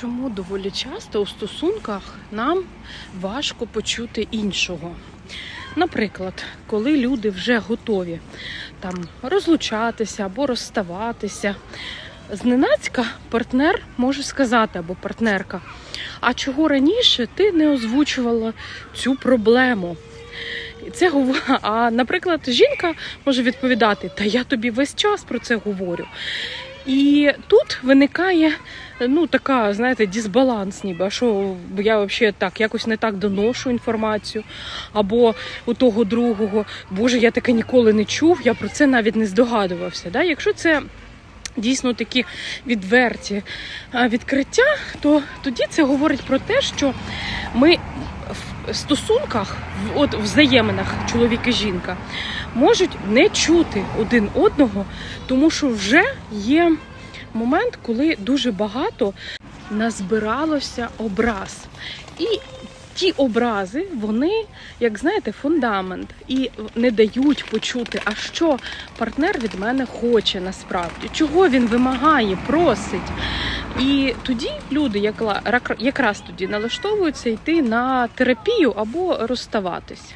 чому доволі часто у стосунках нам важко почути іншого. Наприклад, коли люди вже готові там розлучатися або розставатися, зненацька партнер може сказати або партнерка, а чого раніше ти не озвучувала цю проблему? Це. А, наприклад, жінка може відповідати: Та я тобі весь час про це говорю. І тут виникає ну така, знаєте, дисбаланс, ніби що я взагалі так якось не так доношу інформацію. Або у того другого, Боже, я таке ніколи не чув, я про це навіть не здогадувався. Да? Якщо це дійсно такі відверті відкриття, то тоді це говорить про те, що ми в стосунках, в от взаєминах чоловік і жінка можуть не чути один одного, тому що вже є момент, коли дуже багато назбиралося образ. І ті образи, вони, як знаєте, фундамент і не дають почути, а що партнер від мене хоче насправді, чого він вимагає, просить. І тоді люди якраз тоді налаштовуються йти на терапію або розставатись.